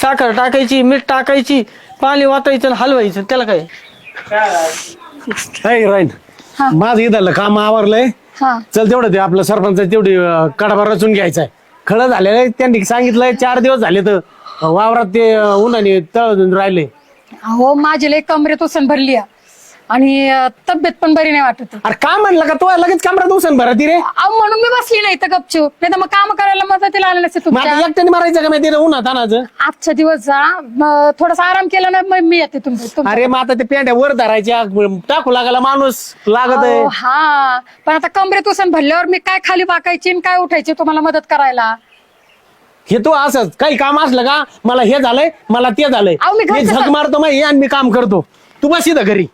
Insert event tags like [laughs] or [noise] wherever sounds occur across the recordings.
साखर टाकायची मीठ टाकायची पाणी वाटायचं आणि हलवायचं. त्याला काय? ऐ राहीन. हा. माझं इथलं काम आवरलंय. हा. चल तेवढं ते आपलं सरपंच तेवढी कडबा रचून घ्यायचा आहे खळं झालेलं आहे त्यांनी सांगितलंय चार दिवस झाले तर वावरात ते अं, उन्हाने तळ राहिले. अहो माझी लय कमरेत उसन भरली आहे. आणि अं, तब्येत पण बरी नाही वाटत. अरे का म्हणलं का? तो लगेच कमरा दिवसान भरा ती रे अहो म्हणून मी बसली नाही तर गपचूप. नाही तर मग काम करायला मदतीला आले नसते मग तुमच्या. आता एकट्याने मारायचं का माहिती रे उन्हात आणायचं आजचा दिवस जा. मग थोडासा आराम केला ना मग मी येते तुमच्या तुमच्या- अरे मग आता ते पेंड्या वर धरायच्या टाकू लागायला माणूस. लागत आहे. अहो, हा. पण आता कमरेत उसन भरल्यावर मी काय खाली वाकायची आणि काय उठायची तुम्हाला मदत करायला? हे तू असंच काही काम असलं का? मला हे झालंय मला ते झालंय. अहो, मी घरचं मी झक मारतो मग हे आणि मी काम करतो. तू बस इथं घरी.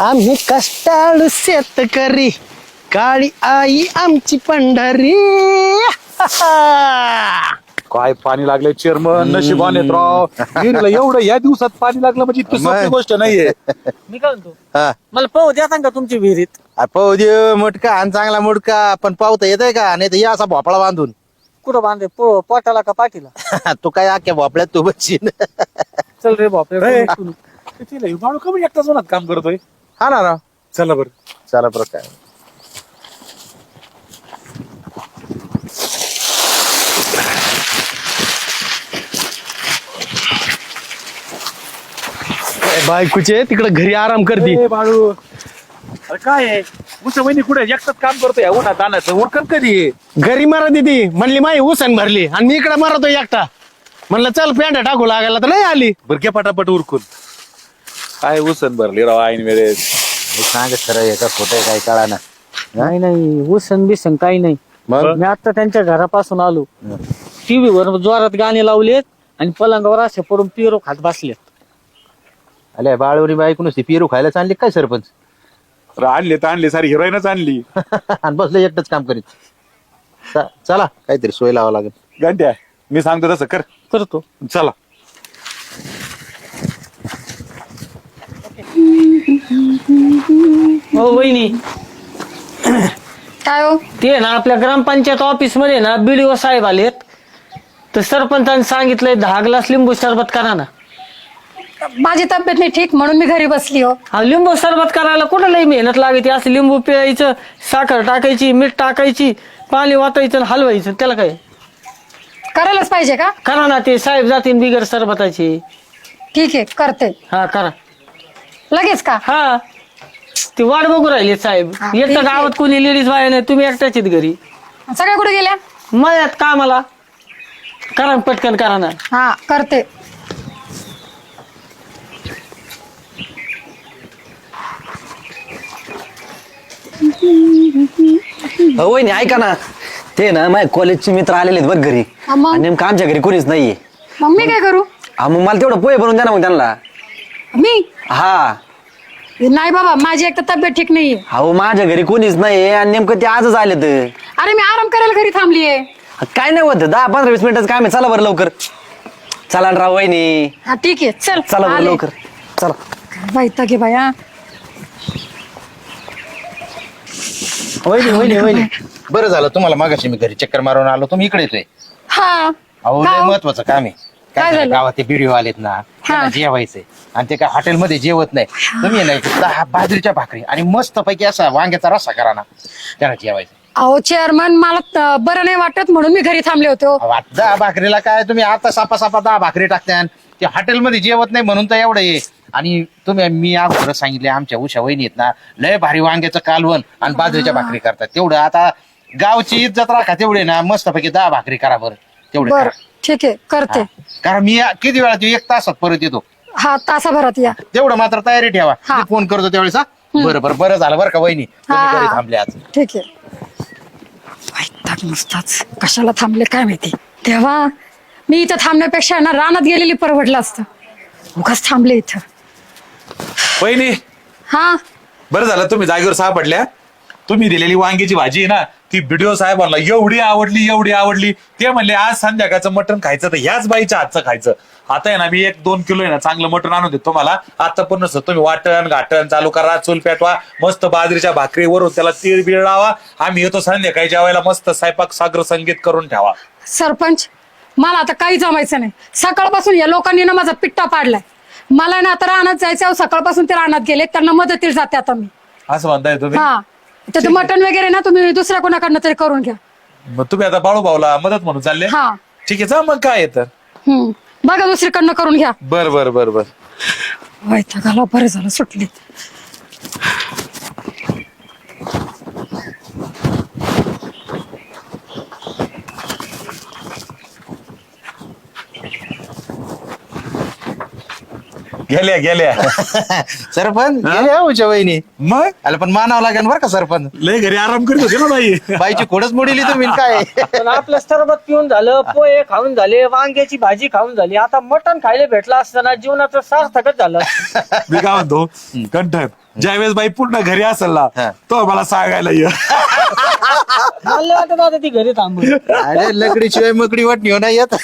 आम्ही कष्टाळू शेतकरी. काळी आई आमची पंढरी. काय पाणी लागले चेअरमन नशिबान राव. विहिरीला एवढं या दिवसात पाणी लागलं म्हणजे इतकी सोपी मग. गोष्ट नाहीये. मी काय म्हणतो? हा. मला पाहू द्या का तुमची विहिरीत. आ, पाहू दे मुटका आणि चांगला मुटका पण पावता येतंय का? नाही तर या असा भोपळा बांधून. कुठं बांधे? पो- पोटाला का पाठीला? [laughs] तू काय आख्या भोपळ्यात तू बसशील चल रे बापरे ए, तिला हे माणूस कमी एकटाच उन्हात काम करतोय. हा ना राव चला बरं. चला बरं काय. बायकोचे तिकडे घरी आराम करते. ए, बाळू. अरे काय आहे? उस वहिनी कुठे? एकटाच काम करतोय. या उन्हात आणायचं. उरकन कधी? घरी मारत ती म्हणली माई उसन भरली. आणि मी इकडे मारतो एकटा. म्हणलं चल पेंड्या टाकू लागायला तर नाही आली. बरं घे पटापट उरकून. काय उसन भरली राव ऐन वेळेस. हे सांग खरं आहे का खोटं आहे काय कळा ना नाही नाही उसन बिसन काही नाही. मग? मी आता त्यांच्या घरापासून आलो. टीव्ही वर जोरात गाणे लावलेत आणि पलंगावर असे पडून पिरो खात बसलेत. अरे बाळवरी बायको नुसती पिरू खायला चालली काय सरपंच? अरे आणले तर आणले सारी हिरोईनच आणली. [laughs] आणि बसलं एकटंच काम करीत. चा- चला काहीतरी सोय लावा लागेल. गंट्या मी सांगतो तसं कर. करतो. चला. हो वहिनी. काय हो? ते ना आपल्या ग्रामपंचायत ऑफिसमध्ये ना बीडीओ साहेब आलेत. तर सरपंचाने सांगितलंय दहा ग्लास लिंबू सरबत करा ना. माझी तब्येत नाही ठीक म्हणून मी घरी बसली हो. हा लिंबू सरबत करायला कुठं लई मेहनत लागते असं लिंबू पिळायचं साखर टाकायची मीठ टाकायची पाणी वाटायचं आणि हलवायचं. त्याला काय? करायलाच पाहिजे का? करा ना ते साहेब जातील बिगर सरबताची. ठीक आहे करते. हा करा. लगेच का? हा. ती वाट बघू राहिली साहेब. हा, एक ठीक तर आहे. गावात कोणी लेडीज बाया नाही तुम्ही एकट्याच आहेत घरी. सगळ्या कुठे गेल्या? मयात कामाला करा ना, पटकन करा ना. हा करते. हो वहिनी ऐका ना. ते ना माझ्या कॉलेजचे मित्र आलेले आहेत बघ घरी. हा, मग? आणि नेमकं आमच्या घरी कोणीच नाहीये. मग मी काय करू? हा मग मला तेवढं पोहे बनवून द्या ना मग त्यांना. मी? हा. नाही बाबा माझी एक तर तब्येत ठीक नाहीये. अहो माझ्या घरी कोणीच नाहीये आणि नेमकं ते आजच आले तर अरे मी आराम करायला घरी थांबलीये. काय नाही होत दहा पंधरा वीस मिनिटाचं काम आहे. चला बरं लवकर. चला ना राव वहिनी. हा ठीक आहे. चल चला बरं आले. लवकर. चला. वैताग घे बाया. वहिनी वहिनी वहिनी. बरं झालं तुम्हाला मागाशी मी घरी चक्कर मारून आलो तुम्ही इकडे येतोय. हा. अहो लय? महत्वाचं काम आहे. काय काय झालं, झालं? गावात ते व्हिडिओ आलेत ना त्यांना जेवायचंय. आणि ते काय हॉटेलमध्ये जेवत नाही. तुम्ही नाही दहा बाजरीच्या भाकरी आणि मस्त पैकी असा वांग्याचा रस्सा करा ना त्यांना जेवायचं अहो चेअरमन मला त- बरं नाही वाटत म्हणून मी घरी थांबले होते. हो. अहो, आता दहा भाकरीला काय तुम्ही आता सापा सापा दहा भाकरी टाकत्या ते हॉटेलमध्ये जेवत नाही म्हणून तर एवढं आहे. आणि तुम्ही मी अगोदर सांगितले आमच्या उषा वहिनी आहेत ना लय भारी वांग्याचं कालवण आणि बाजरीच्या भाकरी करतात. तेवढं आता गावची इज्जत राखा तेवढे ना मस्त पैकी दहा भाकरी करा बरं तेवढे बर करा. ठीक आहे करते. हा. कारण मी किती वेळा येऊ? एक तासात परत येतो? हा तासाभरात या. तेवढं मात्र तयारी ठेवा. हा. मी फोन करतो त्यावेळेस हा. बरं बरं बरं झालं बरं का वहिनी? तुम्ही घरी. थांबले आज. ठीक आहे. वैताग नुसताच. कशाला थांबले काय माहिती? तेव्हा मी इथं थांबण्यापेक्षा ना रानात गेलेली परवडलं असतं. उगाच थांबले इथं. वहिनी हा. बरं झालं तुम्ही जागेवर सापडल्या. तुम्ही दिलेली वांग्याची भाजी आहे ना ती व्हिडिओ साहेबांना एवढी आवडली एवढी आवडली. ते म्हणले आज संध्याकाळचं मटण खायचं तर ह्याच बाईच्या हातचं खायचं. आता आहे ना मी एक दोन किलो आहे ना चांगलं मटण आणून देतो तुम्हाला. आता पण नसतं. तुम्ही वाटण गाटण चालू करा चूल पेटवा मस्त बाजरीच्या भाकरीवरून त्याला तीळ बिळ लावा. आम्ही येतो संध्याकाळी जेवायला मस्त स्वयंपाक सागर संगीत करून ठेवा. सरपंच मला आता काही जमायचं नाही. सकाळपासून या लोकांनी ना माझा पिट्टा पाडलाय. मला ना आता रानात जायचं सकाळपासून ते रानात गेले त्यांना मदतीला जाते आता मी. असं म्हणताय तुम्ही? हा. त्याचं मटण वगैरे ना तुम्ही दुसऱ्या कोणाकडनं तरी करून घ्या. मग तुम्ही आता बाळू भाऊला मदत म्हणून चालले? हा. ठीक आहे जा मग काय येतं हम्म. बघा दुसरीकडनं करून घ्या. बर बर बर बर. वैतागाला बरं झालं सुटली गेल्या गेल्या. [laughs] सरपंच गेले हो उच्या वहिनी. मग? आला पण मानावं लागेल बरं का सरपंच? लय घरी आराम करीत होते ना बाई. [laughs] बाईची खोडच मोडीली तुम्ही काय? [laughs] पण आपलं सरबत पिऊन झालं पोहे खाऊन झाले वांग्याची भाजी खाऊन झाली. आता मटण खायला भेटलं असताना जीवनाचं सार्थकच झालं. मी काय म्हणतो कंठन ज्यावेळेस बाई पूर्ण घरी असेल ना हा. तो मला सांगायला ये. मला वाटत आता ती घरी थांबून. अरे लकडी शिवाय मकडी वाटणी हो नाही येत.